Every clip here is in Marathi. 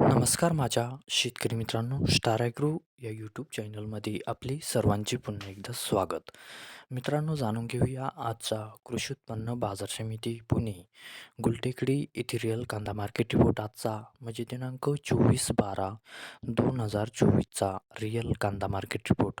नमस्कार माझ्या शेतकरी मित्रांनो स्टार ॲग्रो या यूट्यूब चॅनलमध्ये आपले सर्वांचे पुन्हा एकदा स्वागत. मित्रांनो जाणून घेऊया आजचा कृषी उत्पन्न बाजार समिती पुणे गुलटेकडी इथिरियल कांदा मार्केट रिपोर्ट आजचा म्हणजे दिनांक चोवीस बारा दोन हजार चोवीसचा रिअल कांदा मार्केट रिपोर्ट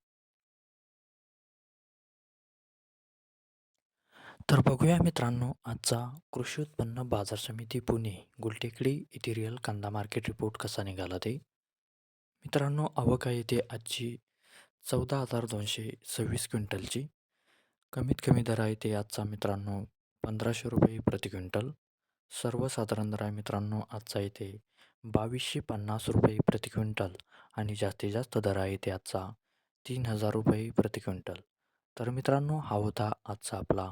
तर बघूया मित्रांनो आजचा कृषी उत्पन्न बाजार समिती पुणे गुलटेकडी इटेरियल कांदा मार्केट रिपोर्ट कसा निघाला ते? मित्रांनो आवक आहे ते आजची चौदा हजार दोनशे सव्वीस क्विंटलची. कमीत कमी दर आहे ते आजचा मित्रांनो पंधराशे रुपये प्रति क्विंटल. सर्वसाधारण दर आहे मित्रांनो आजचा येथे बावीसशे पन्नास रुपये प्रति क्विंटल आणि जास्तीत जास्त दर आहे ते आजचा तीन हजार रुपये प्रति क्विंटल. तर मित्रांनो हा होता आजचा आपला